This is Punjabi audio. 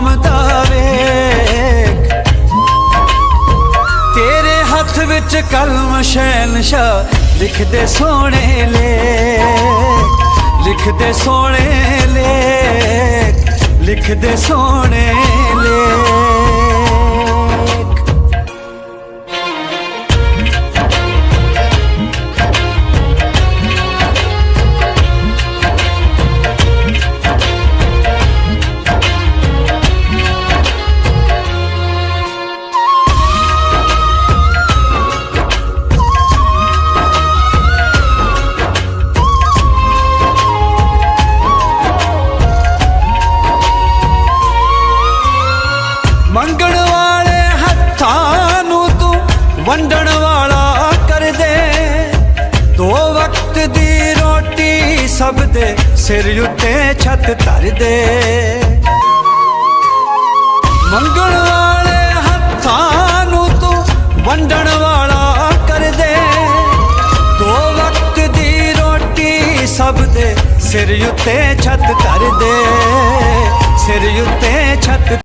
ਆਮਦਾ ਵੇਖ। ਤੇਰੇ ਹੱਥ ਵਿੱਚ ਕਲਮ ਸ਼ੈਨਸ਼ਾ ਲਿਖਦੇ ਸੋਹਣੇ ਲੇ ਲਿਖਦੇ ਸੋਹਣੇ ਲੇ ਲਿਖਦੇ ਸੋਹਣੇ ਵੰਡਣ ਵਾਲਾ ਕਰ ਦੇ ਦੋ ਵਕਤ ਦੀ ਰੋਟੀ ਸਭ ਦੇ ਸਿਰ ਉੱਤੇ ਛੱਤ ਧਰ ਦੇ ਮੰਗਣ ਵਾਲੇ ਹੱਥਾਂ ਨੂੰ ਤੂੰ ਵੰਡਣ ਵਾਲਾ ਕਰ ਦੇ ਦੋ ਵਕਤ ਦੀ ਰੋਟੀ ਸਭ ਦੇ ਸਿਰ ਉੱਤੇ ਛੱਤ ਧਰ ਦੇ ਸਿਰ ਉੱਤੇ ਛੱਤ